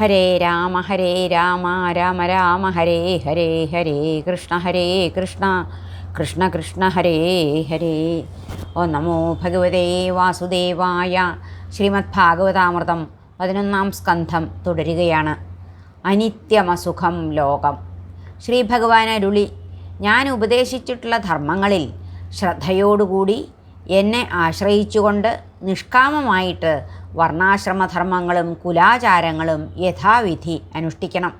ഹരേ രാമ ഹരേ രാമ രാമ രാമ ഹരേ ഹരേ ഹരേ കൃഷ്ണ ഹരേ കൃഷ്ണ കൃഷ്ണ കൃഷ്ണ ഹരേ ഹരേ. ഓ നമോ ഭഗവതേ വാസുദേവായ ശ്രീമദ് ഭാഗവതാമൃതം പതിനൊന്നാം സ്കന്ധം തുടരുകയാണ്. അനിത്യമസുഖം ലോകം. ശ്രീ ഭഗവാൻ അരുളി ഞാൻ ഉപദേശിച്ചിട്ടുള്ള ധർമ്മങ്ങളിൽ ശ്രദ്ധയോടുകൂടി എന്നെ ആശ്രയിച്ചുകൊണ്ട് നിഷ്കാമമായിട്ട് വർണാശ്രമധർമ്മങ്ങളും കുലാചാരങ്ങളും യഥാവിധി അനുഷ്ഠിക്കണം.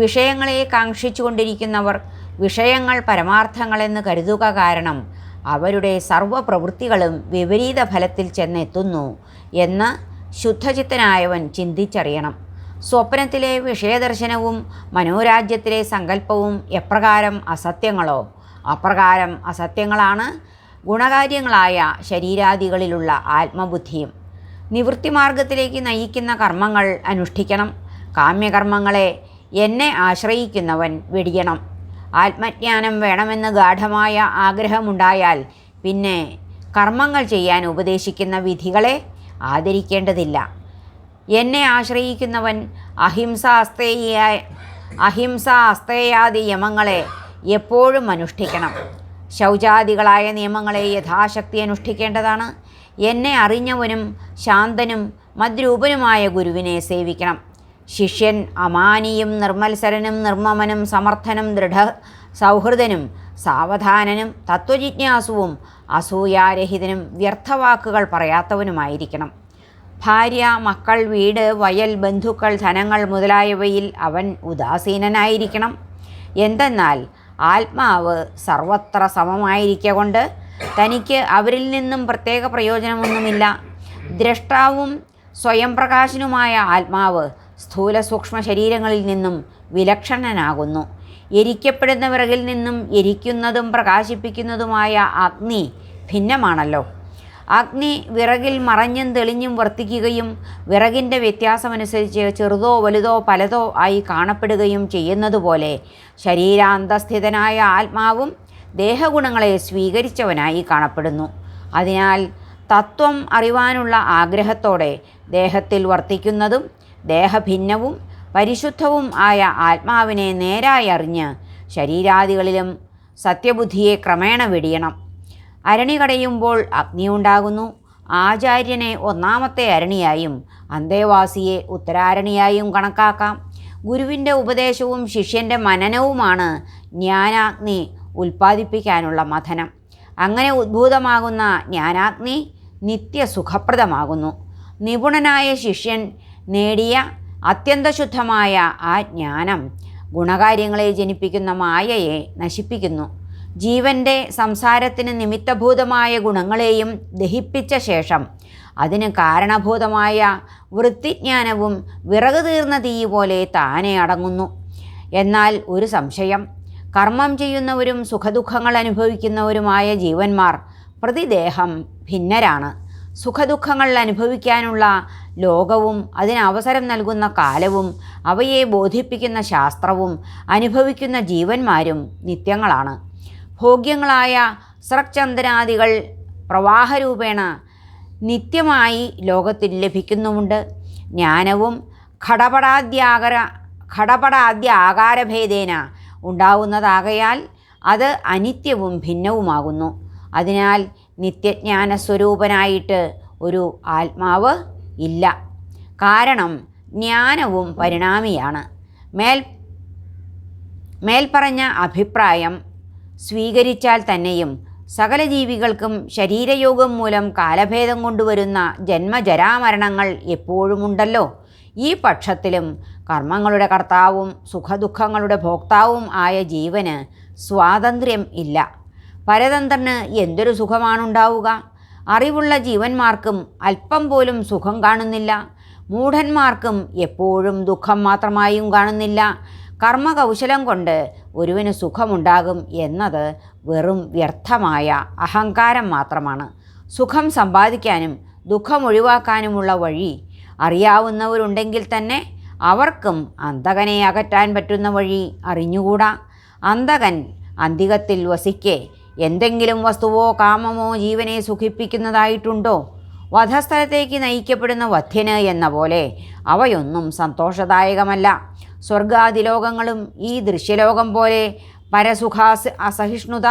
വിഷയങ്ങളെ കാക്ഷിച്ചുകൊണ്ടിരിക്കുന്നവർ വിഷയങ്ങൾ പരമാർത്ഥങ്ങളെന്ന് കരുതുക കാരണം അവരുടെ സർവപ്രവൃത്തികളും വിപരീത ഫലത്തിൽ ചെന്നെത്തുന്നു എന്ന് ശുദ്ധചിത്തനായവൻ ചിന്തിച്ചറിയണം. സ്വപ്നത്തിലെ വിഷയദർശനവും മനോരാജ്യത്തിലെ സങ്കല്പവും എപ്രകാരം അസത്യങ്ങളോ? അപ്രകാരം അസത്യങ്ങളാണ് ഗുണകാര്യങ്ങളായ ശരീരാദികളിലുള്ള ആത്മബുദ്ധിയും നിവൃത്തിമാർഗത്തിലേക്ക് നയിക്കുന്ന കർമ്മങ്ങൾ അനുഷ്ഠിക്കണം. കാമ്യകർമ്മങ്ങളെ എന്നെ ആശ്രയിക്കുന്നവൻ വെടിയണം. ആത്മജ്ഞാനം വേണമെന്ന് ഗാഠമായ ആഗ്രഹമുണ്ടായാൽ പിന്നെ കർമ്മങ്ങൾ ചെയ്യാൻ ഉപദേശിക്കുന്ന വിധികളെ ആദരിക്കേണ്ടതില്ല. എന്നെ ആശ്രയിക്കുന്നവൻ അഹിംസ അസ്തേയ അസ്തേയാദി യമങ്ങളെ എപ്പോഴും അനുഷ്ഠിക്കണം. ശൗചാദികളായ നിയമങ്ങളെ യഥാശക്തി അനുഷ്ഠിക്കേണ്ടതാണ്. എന്നെ അറിഞ്ഞവനും ശാന്തനും മദ്രൂപനുമായ ഗുരുവിനെ സേവിക്കണം. ശിഷ്യൻ അമാനിയും നിർമ്മത്സരനും നിർമ്മമനും സമർത്ഥനും ദൃഢ സൗഹൃദനും സാവധാനനും തത്വജിജ്ഞാസുവും അസൂയാരഹിതനും വ്യർത്ഥവാക്കുകൾ പറയാത്തവനുമായിരിക്കണം. ഭാര്യ മക്കൾ വീട് വയൽ ബന്ധുക്കൾ ധനങ്ങൾ മുതലായവയിൽ അവൻ ഉദാസീനനായിരിക്കണം. എന്തെന്നാൽ ആത്മാവ് സർവത്ര സമമായിരിക്കൊണ്ട് തനിക്ക് അവരിൽ നിന്നും പ്രത്യേക പ്രയോജനമൊന്നുമില്ല. ദ്രഷ്ടാവും സ്വയം പ്രകാശനുമായ ആത്മാവ് സ്ഥൂല സൂക്ഷ്മ ശരീരങ്ങളിൽ നിന്നും വിലക്ഷണനാകുന്നു. എരിക്കപ്പെടുന്ന വിറകിൽ നിന്നും എരിക്കുന്നതും പ്രകാശിപ്പിക്കുന്നതുമായ അഗ്നി ഭിന്നമാണല്ലോ. അഗ്നി വിറകിൽ മറഞ്ഞും തെളിഞ്ഞും വർത്തിക്കുകയും വിറകിന്റെ വ്യത്യാസമനുസരിച്ച് ചെറുതോ വലുതോ പലതോ ആയി കാണപ്പെടുകയും ചെയ്യുന്നതുപോലെ ശരീരാന്തസ്ഥിതനായ ആത്മാവും ദേഹഗുണങ്ങളെ സ്വീകരിച്ചവനായി കാണപ്പെടുന്നു. അതിനാൽ തത്വം അറിവാനുള്ള ആഗ്രഹത്തോടെ ദേഹത്തിൽ വർത്തിക്കുന്നതും ദേഹഭിന്നവും പരിശുദ്ധവും ആയ ആത്മാവിനെ നേരായി അറിഞ്ഞ് ശരീരാദികളിലും സത്യബുദ്ധിയെ ക്രമേണ വെടിയണം. അരണി കടയുമ്പോൾ അഗ്നിയുണ്ടാകുന്നു ആചാര്യനെ ഒന്നാമത്തെ അരണിയായും അന്തേവാസിയെ ഉത്തരാരണിയായും കണക്കാക്കാം. ഗുരുവിന്റെ ഉപദേശവും ശിഷ്യന്റെ മനനവുമാണ് ജ്ഞാനാഗ്നി ഉൽപ്പാദിപ്പിക്കാനുള്ള മഥനം. അങ്ങനെ ഉദ്ഭൂതമാകുന്ന ജ്ഞാനാഗ്നി നിത്യസുഖപ്രദമാകുന്നു. നിപുണനായ ശിഷ്യൻ നേടിയ അത്യന്തശുദ്ധമായ ആ ജ്ഞാനം ഗുണകാര്യങ്ങളെ ജനിപ്പിക്കുന്ന മായയെ നശിപ്പിക്കുന്നു. ജീവന്റെ സംസാരത്തിന് നിമിത്തഭൂതമായ ഗുണങ്ങളെയും ദഹിപ്പിച്ച ശേഷം അതിന് കാരണഭൂതമായ വൃത്തിജ്ഞാനവും വിറക് തീർന്ന തീ പോലെ താനെ അടങ്ങുന്നു. എന്നാൽ ഒരു സംശയം കർമ്മം ചെയ്യുന്നവരും സുഖദുഃഖങ്ങൾ അനുഭവിക്കുന്നവരുമായ ജീവന്മാർ പ്രതിദേഹം ഭിന്നരാണ്. സുഖദുഃഖങ്ങൾ അനുഭവിക്കാനുള്ള ലോകവും അതിന് അവസരം നൽകുന്ന കാലവും അവയെ ബോധിപ്പിക്കുന്ന ശാസ്ത്രവും അനുഭവിക്കുന്ന ജീവന്മാരും നിത്യങ്ങളാണ്. ഭോഗ്യങ്ങളായ സ്രക്ചന്ദനാദികൾ പ്രവാഹരൂപേണ നിത്യമായി ലോകത്തിൽ ലഭിക്കുന്നുമുണ്ട്. ജ്ഞാനവും ഘടപടാദ്യാകര ഘടപടാദ്യ ആകാരഭേദേന ഉണ്ടാവുന്നതാകയാൽ അത് അനിത്യവും ഭിന്നവുമാകുന്നു. അതിനാൽ നിത്യജ്ഞാന സ്വരൂപനായിട്ട് ഒരു ആത്മാവ് ഇല്ല. കാരണം ജ്ഞാനവും പരിണാമിയാണ്. മേൽ മേൽപ്പറഞ്ഞ അഭിപ്രായം സ്വീകരിച്ചാൽ തന്നെയും സകല ജീവികൾക്കും ശരീരയോഗം മൂലം കാലഭേദം കൊണ്ടുവരുന്ന ജന്മജരാമരണങ്ങൾ എപ്പോഴുമുണ്ടല്ലോ. ഈ പക്ഷത്തിലും കർമ്മങ്ങളുടെ കർത്താവും സുഖദുഃഖങ്ങളുടെ ഭോക്താവും ആയ ജീവന് സ്വാതന്ത്ര്യം ഇല്ല. പരതന്ത്രന് എന്തൊരു സുഖമാണുണ്ടാവുക? അറിവുള്ള ജീവന്മാർക്കും അല്പം പോലും സുഖം കാണുന്നില്ല. മൂഢന്മാർക്കും എപ്പോഴും ദുഃഖം മാത്രമായും കാണുന്നില്ല. കർമ്മകൗശലം കൊണ്ട് ഒരുവന് സുഖമുണ്ടാകും എന്നത് വെറും വ്യർത്ഥമായ അഹങ്കാരം മാത്രമാണ്. സുഖം സമ്പാദിക്കാനും ദുഃഖം ഒഴിവാക്കാനുമുള്ള വഴി അറിയാവുന്നവരുണ്ടെങ്കിൽ തന്നെ അവർക്കും അന്തകനെ അകറ്റാൻ പറ്റുന്ന വഴി അറിഞ്ഞുകൂടാ. അന്തകൻ അന്തികത്തിൽ വസിക്കെ എന്തെങ്കിലും വസ്തുവോ കാമമോ ജീവനെ സുഖിപ്പിക്കുന്നതായിട്ടുണ്ടോ? വധസ്ഥലത്തേക്ക് നയിക്കപ്പെടുന്ന വധ്യന് എന്ന പോലെ അവയൊന്നും സന്തോഷദായകമല്ല. സ്വർഗാദിലോകങ്ങളും ഈ ദൃശ്യലോകം പോലെ പരസുഖാസ് അസഹിഷ്ണുത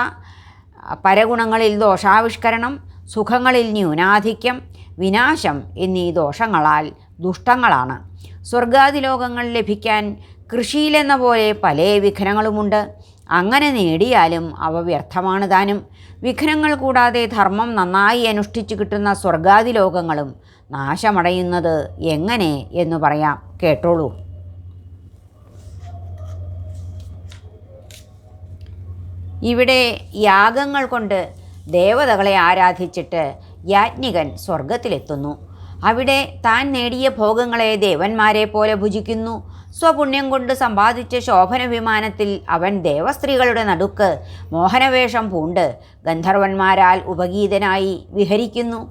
പരഗുണങ്ങളിൽ ദോഷാവിഷ്കരണം സുഖങ്ങളിൽ ന്യൂനാധിക്യം വിനാശം എന്നീ ദോഷങ്ങളാൽ ദുഷ്ടങ്ങളാണ്. സ്വർഗാതിലോകങ്ങൾ ലഭിക്കാൻ കൃഷിയിലെന്ന പോലെ പല വിഘ്നങ്ങളുമുണ്ട്. അങ്ങനെ നേടിയാലും അവ വ്യർത്ഥമാണ് താനും. വിഘ്നങ്ങൾ കൂടാതെ ധർമ്മം നന്നായി അനുഷ്ഠിച്ചു കിട്ടുന്ന സ്വർഗാതിലോകങ്ങളും നാശമടയുന്നത് എങ്ങനെ എന്ന് പറയാം. കേട്ടോളൂ. ഇവിടെ യാഗങ്ങൾ കൊണ്ട് ദേവതകളെ ആരാധിച്ചിട്ട് യാജ്ഞികൻ സ്വർഗത്തിലെത്തുന്നു അവിടെ താൻ നേടിയ ഭോഗങ്ങളെ ദേവന്മാരെ പോലെ ഭുജിക്കുന്നു. സ്വപുണ്യം കൊണ്ട് സമ്പാദിച്ച ശോഭന വിമാനത്തിൽ അവൻ ദേവസ്ത്രീകളുടെ നടുക്ക് മോഹനവേഷം പൂണ്ട് ഗന്ധർവന്മാരാൽ ഉപഗീതനായി വിഹരിക്കുന്നു.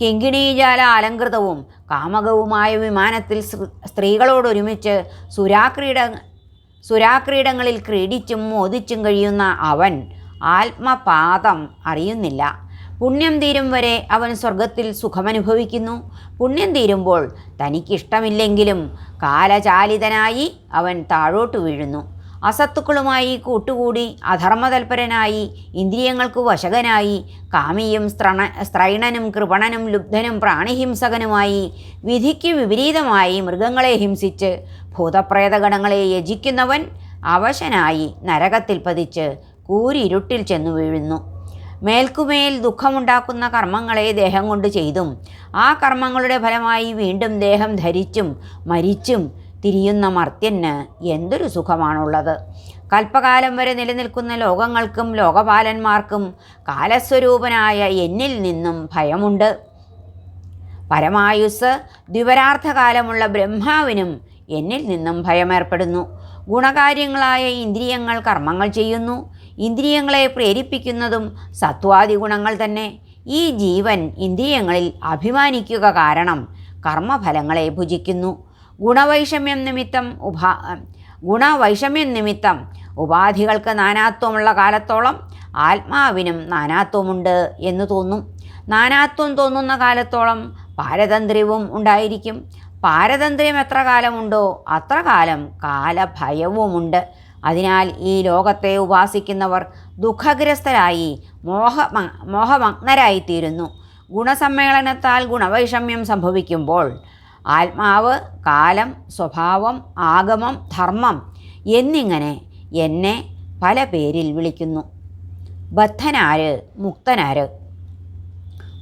കിങ്കിണീജാല അലങ്കൃതവും കാമകവുമായ വിമാനത്തിൽ സ്ത്രീകളോടൊരുമിച്ച് സുരാക്രീഡ സുരാക്രീഡങ്ങളിൽ ക്രീഡിച്ചും മോദിച്ചും കഴിയുന്ന അവൻ ആത്മപാദം അറിയുന്നില്ല. പുണ്യം തീരും വരെ അവൻ സ്വർഗത്തിൽ സുഖമനുഭവിക്കുന്നു. പുണ്യം തീരുമ്പോൾ തനിക്കിഷ്ടമില്ലെങ്കിലും കാലചാലിതനായി അവൻ താഴോട്ട് വീഴുന്നു. അസത്തുക്കളുമായി കൂട്ടുകൂടി അധർമ്മതൽപരനായി ഇന്ദ്രിയങ്ങൾക്ക് വശകനായി കാമിയും സ്ത്രണ സ്ത്രൈണനും കൃപണനും ലുബ്ധനും പ്രാണിഹിംസകനുമായി വിധിക്ക് വിപരീതമായി മൃഗങ്ങളെ ഹിംസിച്ച് ഭൂതപ്രേതഗണങ്ങളെ യജിക്കുന്നവൻ അവശനായി നരകത്തിൽ പതിച്ച് കൂരിരുട്ടിൽ ചെന്നു വീഴുന്നു. മേൽക്കുമേൽ ദുഃഖമുണ്ടാക്കുന്ന കർമ്മങ്ങളെ ദേഹം കൊണ്ട് ചെയ്തും ആ കർമ്മങ്ങളുടെ ഫലമായി വീണ്ടും ദേഹം ധരിച്ചും മരിച്ചും തിരിയുന്ന മർത്യന് എന്തൊരു സുഖമാണുള്ളത്. കൽപ്പകാലം വരെ നിലനിൽക്കുന്ന ലോകങ്ങൾക്കും ലോകപാലന്മാർക്കും കാലസ്വരൂപനായ എന്നിൽ നിന്നും ഭയമുണ്ട്. പരമായുസ് ദ്വിപരാർത്ഥകാലമുള്ള ബ്രഹ്മാവിനും എന്നിൽ നിന്നും ഭയമേർപ്പെടുന്നു. ഗുണകാര്യങ്ങളായ ഇന്ദ്രിയങ്ങൾ കർമ്മങ്ങൾ ചെയ്യുന്നു. ഇന്ദ്രിയങ്ങളെ പ്രേരിപ്പിക്കുന്നതും സത്വാദി ഗുണങ്ങൾ തന്നെ. ഈ ജീവൻ ഇന്ദ്രിയങ്ങളിൽ അഭിമാനിക്കുക കാരണം കർമ്മഫലങ്ങളെ ഭുജിക്കുന്നു. ഗുണവൈഷമ്യം നിമിത്തം ഉപാ ഗുണവൈഷമ്യം നിമിത്തം ഉപാധികൾക്ക് നാനാത്വമുള്ള കാലത്തോളം ആത്മാവിനും നാനാത്വമുണ്ട് എന്ന് തോന്നും. നാനാത്വം തോന്നുന്ന കാലത്തോളം പാരതന്ത്ര്യവും ഉണ്ടായിരിക്കും. പാരതന്ത്ര്യം എത്ര കാലമുണ്ടോ അത്ര കാലം കാലഭയവുമുണ്ട്. അതിനാൽ ഈ ലോകത്തെ ഉപാസിക്കുന്നവർ ദുഃഖഗ്രസ്തരായി മോഹ മോഹമഗ്നരായിത്തീരുന്നു. ഗുണസമ്മേളനത്താൽ ഗുണവൈഷമ്യം സംഭവിക്കുമ്പോൾ ആത്മാവ് കാലം സ്വഭാവം ആഗമം ധർമ്മം എന്നിങ്ങനെ എന്നെ പല പേരിൽ വിളിക്കുന്നു. ബദ്ധനാര് മുക്തനാര്?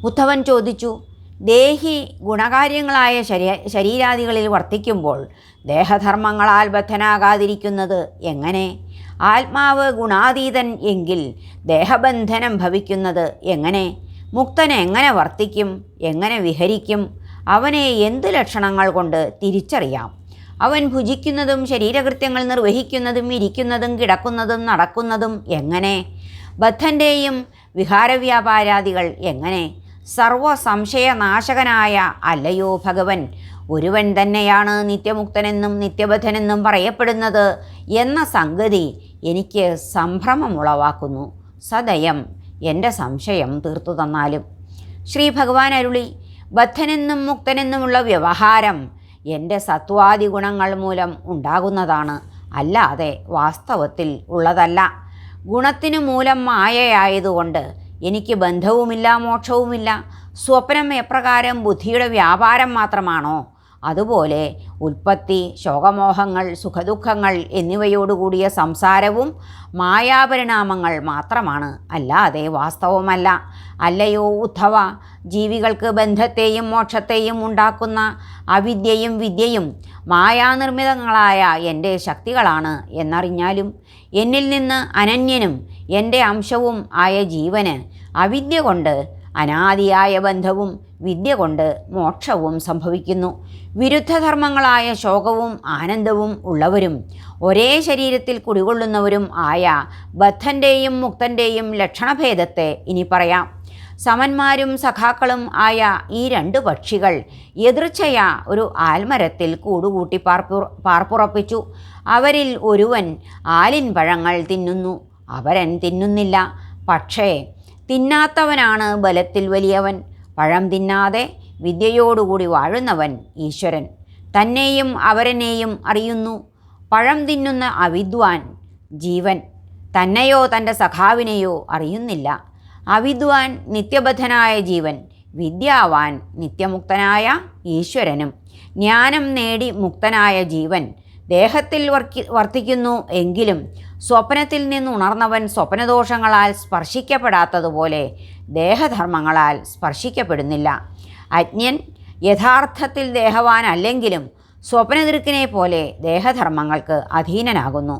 ഉദ്ധവൻ ചോദിച്ചു ദേഹി ഗുണകാര്യങ്ങളായ ശരീ ശരീരാദികളിൽ വർത്തിക്കുമ്പോൾ ദേഹധർമ്മങ്ങളാൽ ബദ്ധനാകാതിരിക്കുന്നത് എങ്ങനെ? ആത്മാവ് ഗുണാതീതൻ എങ്കിൽ ദേഹബന്ധനം ഭവിക്കുന്നത് എങ്ങനെ? മുക്തൻ എങ്ങനെ വർത്തിക്കും? എങ്ങനെ വിഹരിക്കും? അവനെ എന്ത് ലക്ഷണങ്ങൾ കൊണ്ട് തിരിച്ചറിയാം? അവൻ ഭുജിക്കുന്നതും ശരീരകൃത്യങ്ങൾ നിർവഹിക്കുന്നതും ഇരിക്കുന്നതും കിടക്കുന്നതും നടക്കുന്നതും എങ്ങനെ? ബദ്ധന്റെയും വിഹാരവ്യാപാരാദികൾ എങ്ങനെ? സർവ സംശയനാശകനായ അല്ലയോ ഭഗവൻ? ഒരുവൻ തന്നെയാണ് നിത്യമുക്തനെന്നും നിത്യബദ്ധനെന്നും പറയപ്പെടുന്നത് എന്ന സംഗതി എനിക്ക് സംഭ്രമമുളവാക്കുന്നു. സദയം എന്റെ സംശയം തീർത്തു തന്നാലും. ശ്രീ ഭഗവാൻ അരുളി ബദ്ധനെന്നും മുക്തനെന്നുമുള്ള വ്യവഹാരം എന്റെ സത്വാദി ഗുണങ്ങൾ മൂലം ഉണ്ടാകുന്നതാണ്. അല്ലാതെ വാസ്തവത്തിൽ ഉള്ളതല്ല. ഗുണത്തിന് മൂലം മായയായതുകൊണ്ട് എനിക്ക് ബന്ധവുമില്ല മോക്ഷവുമില്ല. സ്വപ്നം എപ്രകാരം ബുദ്ധിയുടെ വ്യാപാരം മാത്രമാണോ? അതുപോലെ ഉൽപ്പത്തി ശോകമോഹങ്ങൾ സുഖദുഃഖങ്ങൾ എന്നിവയോടുകൂടിയ സംസാരവും മായാപരിണാമങ്ങൾ മാത്രമാണ്. അല്ലാതെ വാസ്തവമല്ല അല്ലയോ ഉദ്ധവ ജീവികൾക്ക് ബന്ധത്തെയും മോക്ഷത്തെയും ഉണ്ടാക്കുന്ന അവിദ്യയും വിദ്യയും മായാനിർമ്മിതങ്ങളായ എന്റെ ശക്തികളാണ് എന്നറിഞ്ഞാലും എന്നിൽ നിന്ന് അനന്യനും എന്റെ അംശവും ആയ ജീവന് അവിദ്യ കൊണ്ട് അനാദിയായ ബന്ധവും വിദ്യ കൊണ്ട് മോക്ഷവും സംഭവിക്കുന്നു. വിരുദ്ധധർമ്മങ്ങളായ ശോകവും ആനന്ദവും ഉള്ളവരും ഒരേ ശരീരത്തിൽ കുടികൊള്ളുന്നവരും ആയ ബദ്ധന്റെയും മുക്തന്റെയും ലക്ഷണഭേദത്തെ ഇനി പറയാം. സമന്മാരും സഖാക്കളും ആയ ഈ രണ്ട് പക്ഷികൾ എതിർച്ചയ ഒരു ആൽമരത്തിൽ കൂടുകൂട്ടി പാർപ്പു പാർപ്പുറപ്പിച്ചു. അവരിൽ ഒരുവൻ ആലിൻ പഴങ്ങൾ തിന്നുന്നു. അവരൻ തിന്നുന്നില്ല. പക്ഷേ തിന്നാത്തവനാണ് ബലത്തിൽ വലിയവൻ. പഴം തിന്നാതെ വിദ്യയോടുകൂടി വാഴുന്നവൻ ഈശ്വരൻ. തന്നെയും അവരനെയും അറിയുന്നു. പഴം തിന്നുന്ന അവിദ്വാൻ ജീവൻ. തന്നെയോ തന്റെ സഖാവിനെയോ അറിയുന്നില്ല. അവിദ്വാൻ നിത്യബദ്ധനായ ജീവൻ. വിദ്യാവാൻ നിത്യമുക്തനായ ഈശ്വരനും. ജ്ഞാനം നേടി മുക്തനായ ജീവൻ. ദേഹത്തിൽ വർക്കി വർത്തിക്കുന്നു എങ്കിലും സ്വപ്നത്തിൽ നിന്ന് ഉണർന്നവൻ സ്വപ്നദോഷങ്ങളാൽ സ്പർശിക്കപ്പെടാത്തതുപോലെ ദേഹധർമ്മങ്ങളാൽ സ്പർശിക്കപ്പെടുന്നില്ല. അജ്ഞൻ യഥാർത്ഥത്തിൽ ദേഹവാനല്ലെങ്കിലും സ്വപ്നദൃക്കിനെ പോലെ ദേഹധർമ്മങ്ങൾക്ക് അധീനനാകുന്നു.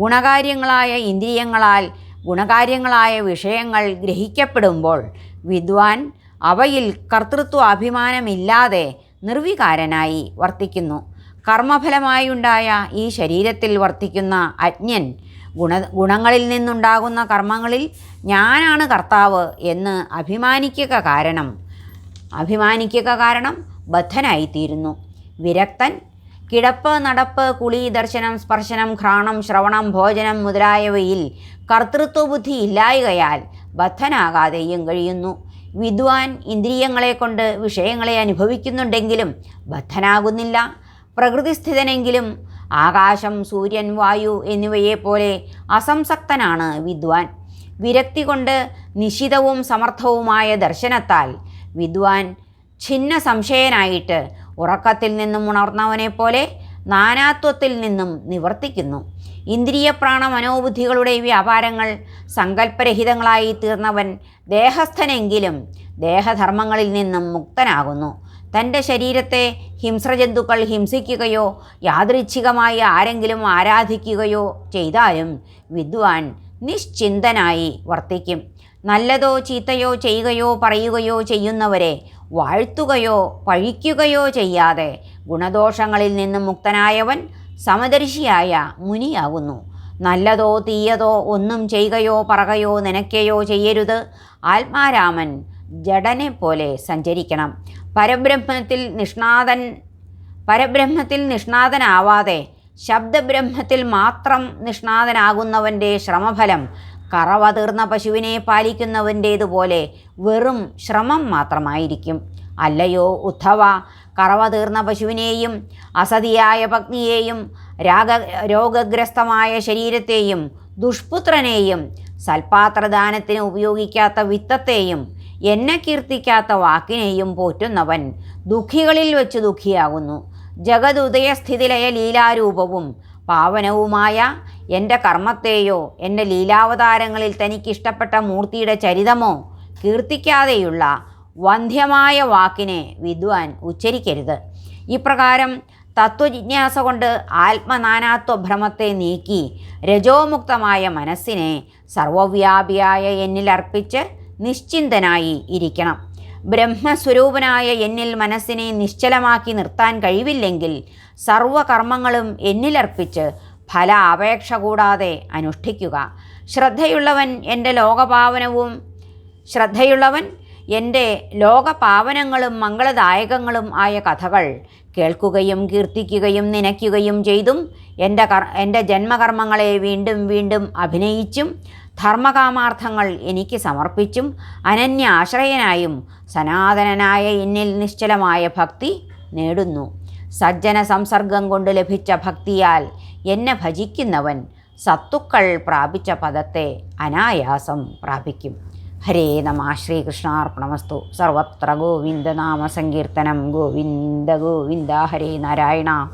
ഗുണകാര്യങ്ങളായ ഇന്ദ്രിയങ്ങളാൽ ഗുണകാര്യങ്ങളായ വിഷയങ്ങൾ ഗ്രഹിക്കപ്പെടുമ്പോൾ വിദ്വാൻ അവയിൽ കർത്തൃത്വാഭിമാനമില്ലാതെ നിർവികാരനായി വർത്തിക്കുന്നു. കർമ്മഫലമായുണ്ടായ ഈ ശരീരത്തിൽ വർത്തിക്കുന്ന അജ്ഞൻ ഗുണ ഗുണങ്ങളിൽ നിന്നുണ്ടാകുന്ന കർമ്മങ്ങളിൽ ഞാനാണ് കർത്താവ് എന്ന് അഭിമാനിക്കുക കാരണം അഭിമാനിക്കുക കാരണം ബദ്ധനായിത്തീരുന്നു. വിരക്തൻ കിടപ്പ് നടപ്പ് കുളി ദർശനം സ്പർശനം ഘ്രാണം ശ്രവണം ഭോജനം മുതലായവയിൽ കർത്തൃത്വബുദ്ധി ഇല്ലായകയാൽ ബദ്ധനാകാതെയും കഴിയുന്നു. വിദ്വാൻ ഇന്ദ്രിയങ്ങളെ കൊണ്ട് വിഷയങ്ങളെ അനുഭവിക്കുന്നുണ്ടെങ്കിലും ബദ്ധനാകുന്നില്ല. പ്രകൃതിസ്ഥിതനെങ്കിലും ആകാശം സൂര്യൻ വായു എന്നിവയെപ്പോലെ അസംസക്തനാണ് വിദ്വാൻ. വിരക്തി കൊണ്ട് നിശിതവും സമർത്ഥവുമായ ദർശനത്താൽ വിദ്വാൻ ഛിന്ന സംശയനായിട്ട് ഉറക്കത്തിൽ നിന്നും ഉണർന്നവനെ പോലെ നാനാത്വത്തിൽ നിന്നും നിവർത്തിക്കുന്നു. ഇന്ദ്രിയപ്രാണ മനോബുദ്ധികളുടെ വ്യാപാരങ്ങൾ സങ്കല്പരഹിതങ്ങളായി തീർന്നവൻ ദേഹസ്ഥനെങ്കിലും ദേഹധർമ്മങ്ങളിൽ നിന്നും മുക്തനാകുന്നു. തന്റെ ശരീരത്തെ ഹിംസ്രജന്തുക്കൾ ഹിംസിക്കുകയോ യാദൃച്ഛികമായി ആരെങ്കിലും ആരാധിക്കുകയോ ചെയ്താലും വിദ്വാൻ നിശ്ചിന്തനായി വർത്തിക്കും. നല്ലതോ ചീത്തയോ ചെയ്യുകയോ പറയുകയോ ചെയ്യുന്നവരെ വാഴ്ത്തുകയോ പഴിക്കുകയോ ചെയ്യാതെ ഗുണദോഷങ്ങളിൽ നിന്നും മുക്തനായവൻ സമദർശിയായ മുനിയാകുന്നു. നല്ലതോ തീയതോ ഒന്നും ചെയ്യുകയോ പറകയോ നനയ്ക്കയോ ചെയ്യരുത്. ആത്മാരാമൻ ജഡനെ പോലെ സഞ്ചരിക്കണം. പരബ്രഹ്മത്തിൽ നിഷ്ണാതൻ പരബ്രഹ്മത്തിൽ നിഷ്ണാതനാവാതെ ശബ്ദബ്രഹ്മത്തിൽ മാത്രം നിഷ്ണാതനാകുന്നവന്റെ ശ്രമഫലം കറവ തീർന്ന പശുവിനെ പാലിക്കുന്നവന്റേതുപോലെ വെറും ശ്രമം മാത്രമായിരിക്കും. അല്ലയോ ഉദ്ധവ കറവ തീർന്ന പശുവിനെയും അസതിയായ പത്നിയെയും രാഗ രോഗഗ്രസ്തമായ ശരീരത്തെയും ദുഷ്പുത്രനെയും സൽപാത്രദാനത്തിന് ഉപയോഗിക്കാത്ത വിത്തത്തെയും എന്നെ കീർത്തിക്കാത്ത വാക്കിനെയും പോറ്റുന്നവൻ ദുഃഖികളിൽ വെച്ച് ദുഃഖിയാകുന്നു. ജഗതുദയസ്ഥിതിലയ ലീലാരൂപവും പാവനവുമായ എന്റെ കർമ്മത്തെയോ എന്റെ ലീലാവതാരങ്ങളിൽ തനിക്കിഷ്ടപ്പെട്ട മൂർത്തിയുടെ ചരിതമോ കീർത്തിക്കാതെയുള്ള വന്ധ്യമായ വാക്കിനെ വിദ്വാൻ ഉച്ചരിക്കരുത്. ഇപ്രകാരം തത്വജിജ്ഞാസ കൊണ്ട് ആത്മനാനാത്വ ഭ്രമത്തെ നീക്കി രജോമുക്തമായ മനസ്സിനെ സർവവ്യാപിയായ എന്നിൽ അർപ്പിച്ച് നിശ്ചിന്തനായി ഇരിക്കണം. ബ്രഹ്മസ്വരൂപനായ എന്നിൽ മനസ്സിനെ നിശ്ചലമാക്കി നിർത്താൻ കഴിവില്ലെങ്കിൽ സർവകർമ്മങ്ങളും എന്നിലർപ്പിച്ച് ഫല അപേക്ഷ കൂടാതെ അനുഷ്ഠിക്കുക. ശ്രദ്ധയുള്ളവൻ എന്റെ ലോകപാവനവും ശ്രദ്ധയുള്ളവൻ എന്റെ ലോകപാവനങ്ങളും മംഗളദായകങ്ങളും ആയ കഥകൾ കേൾക്കുകയും കീർത്തിക്കുകയും നനയ്ക്കുകയും ചെയ്തും എന്റെ കർ എന്റെ ജന്മകർമ്മങ്ങളെ വീണ്ടും വീണ്ടും അഭിനയിച്ചും ധർമ്മകാമാർത്ഥങ്ങൾ എനിക്ക് സമർപ്പിച്ചും അനന്യ ആശ്രയനായും സനാതനനായ എന്നിൽ നിശ്ചലമായ ഭക്തി നേടുന്നു. സജ്ജന സംസർഗം കൊണ്ട് ലഭിച്ച ഭക്തിയാൽ എന്നെ ഭജിക്കുന്നവൻ സത്തുക്കൾ പ്രാപിച്ച പദത്തെ അനായാസം പ്രാപിക്കും. ഹരേ നമ. ശ്രീകൃഷ്ണാർപ്പണമസ്തു. സർവത്ര ഗോവിന്ദനാമ സങ്കീർത്തനം. ഗോവിന്ദ ഗോവിന്ദ. ഹരേ നാരായണ.